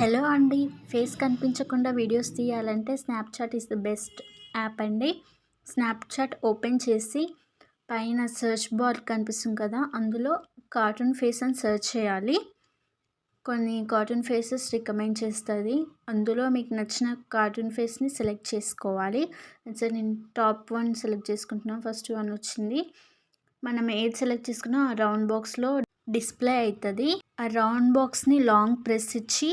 Hello అండి. Face కనిపించకుండా videos తీయాలంటే Snapchat is the best app అండి. స్నాప్చాట్ ఓపెన్ చేసి పైన సెర్చ్ బార్ కనిపిస్తుంది కదా అందులో కార్టూన్ ఫేస్ అని సెర్చ్ చేయాలి. కొన్ని కార్టూన్ ఫేసెస్ రికమెండ్ చేస్తుంది. అందులో మీకు నచ్చిన కార్టూన్ ఫేస్ని సెలెక్ట్ చేసుకోవాలి. సో నేను టాప్ వన్ సెలెక్ట్ చేసుకుంటున్నాను ఫస్ట్ వన్ వచ్చింది. మనం ఏది సెలెక్ట్ చేసుకున్నా ఆ రౌండ్ బాక్స్లో డిస్ప్లే అవుతుంది. ఆ రౌండ్ బాక్స్ని లాంగ్ ప్రెస్ ఇచ్చి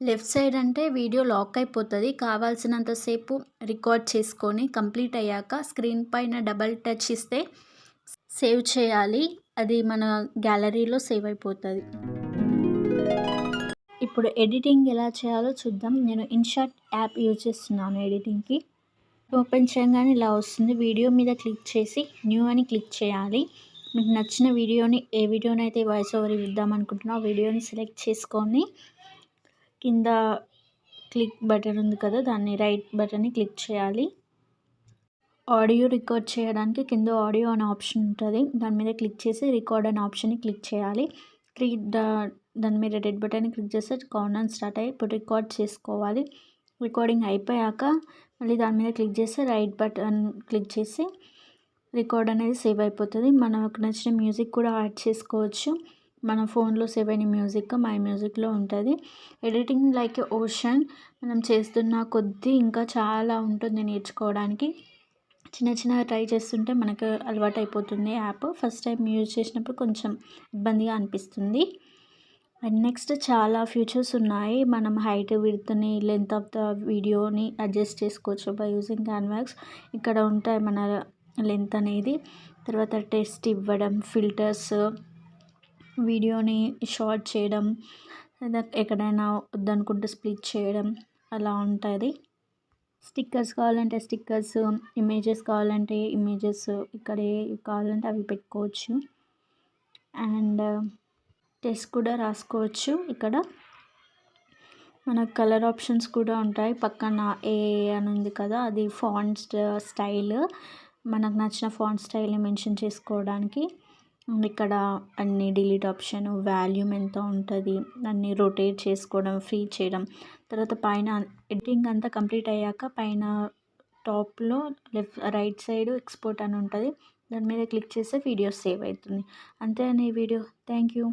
లెఫ్ట్ సైడ్ అంటే వీడియో లాక్ అయిపోతుంది. కావాల్సినంతసేపు రికార్డ్ చేసుకొని కంప్లీట్ అయ్యాక స్క్రీన్ పైన డబల్ టచ్ ఇస్తే సేవ్ చేయాలి. అది మన గ్యాలరీలో సేవ్ అయిపోతుంది. ఇప్పుడు ఎడిటింగ్ ఎలా చేయాలో చూద్దాం. నేను ఇన్షాట్ యాప్ యూజ్ చేస్తున్నాను ఎడిటింగ్కి. ఓపెన్ చేయగానే ఇలా వస్తుంది. వీడియో మీద క్లిక్ చేసి న్యూ అని క్లిక్ చేయాలి. మీకు నచ్చిన వీడియోని ఏ వీడియోని అయితే వాయిస్ ఓవర్ ఇద్దాం అనుకుంటున్నా ఆ వీడియోని సెలెక్ట్ చేసుకొని కింద క్లిక్ బటన్ ఉంది కదా దాన్ని రైట్ బటన్ని క్లిక్ చేయాలి. ఆడియో రికార్డ్ చేయడానికి కింద ఆడియో అనే ఆప్షన్ ఉంటుంది. దాని మీద క్లిక్ చేసి రికార్డ్ అనే ఆప్షన్ని క్లిక్ చేయాలి. త్రీ దాని మీద రెడ్ బటన్ క్లిక్ చేస్తే కౌంట్ స్టార్ట్ అయ్యి ఇప్పుడు రికార్డ్ చేసుకోవాలి. రికార్డింగ్ అయిపోయాక మళ్ళీ దాని మీద క్లిక్ చేస్తే రైట్ బటన్ క్లిక్ చేసి రికార్డ్ అనేది సేవ్ అయిపోతుంది. మనకు నచ్చిన మ్యూజిక్ కూడా యాడ్ చేసుకోవచ్చు. మన ఫోన్లో సేవ్ అయిన మ్యూజిక్ మై మ్యూజిక్లో ఉంటుంది. ఎడిటింగ్ లైక్ ఓషన్ మనం చేస్తున్న కొద్దీ ఇంకా చాలా ఉంటుంది నేర్చుకోవడానికి. చిన్న చిన్నగా ట్రై చేస్తుంటే మనకు అలవాటు అయిపోతుంది యాప్. ఫస్ట్ టైం యూజ్ చేసినప్పుడు కొంచెం ఇబ్బందిగా అనిపిస్తుంది. అండ్ నెక్స్ట్ చాలా ఫ్యూచర్స్ ఉన్నాయి. మనం హైట్ విడ్త్ని లెంత్ ఆఫ్ ద వీడియోని అడ్జస్ట్ చేసుకోవచ్చు బై యూజింగ్ క్యాన్వాక్స్ ఇక్కడ ఉంటాయి మన లెంత్ అనేది. తర్వాత టెస్ట్ ఇవ్వడం ఫిల్టర్స్ వీడియోని షార్ట్ చేయడం లేదా ఎక్కడైనా వద్దనుకుంటే స్ప్లిట్ చేయడం అలా ఉంటుంది. స్టిక్కర్స్ కావాలంటే స్టిక్కర్స్ ఇమేజెస్ కావాలంటే ఇమేజెస్ ఇక్కడ కావాలంటే అవి పెట్టుకోవచ్చు. అండ్ టెస్ట్ కూడా రాసుకోవచ్చు ఇక్కడ. మన కలర్ ఆప్షన్స్ కూడా ఉంటాయి. పక్కన ఏ అని ఉంది కదా అది ఫాంట్ స్టైల్. మనకు నచ్చిన ఫాంట్ స్టైల్ని మెన్షన్ చేసుకోవడానికి. ఇక్కడ అన్ని డిలీట్ ఆప్షన్ వాల్యూమ్ ఎంత ఉంటుంది అన్ని రొటేట్ చేసుకోవడం ఫ్రీ చేయడం. తర్వాత పైన ఎడిటింగ్ అంతా కంప్లీట్ అయ్యాక పైన టాప్లో లెఫ్ట్ రైట్ సైడ్ ఎక్స్పోర్ట్ అని ఉంటుంది. దాని మీద క్లిక్ చేస్తే వీడియో సేవ్ అవుతుంది. అంతే అండి ఈ వీడియో. Thank you.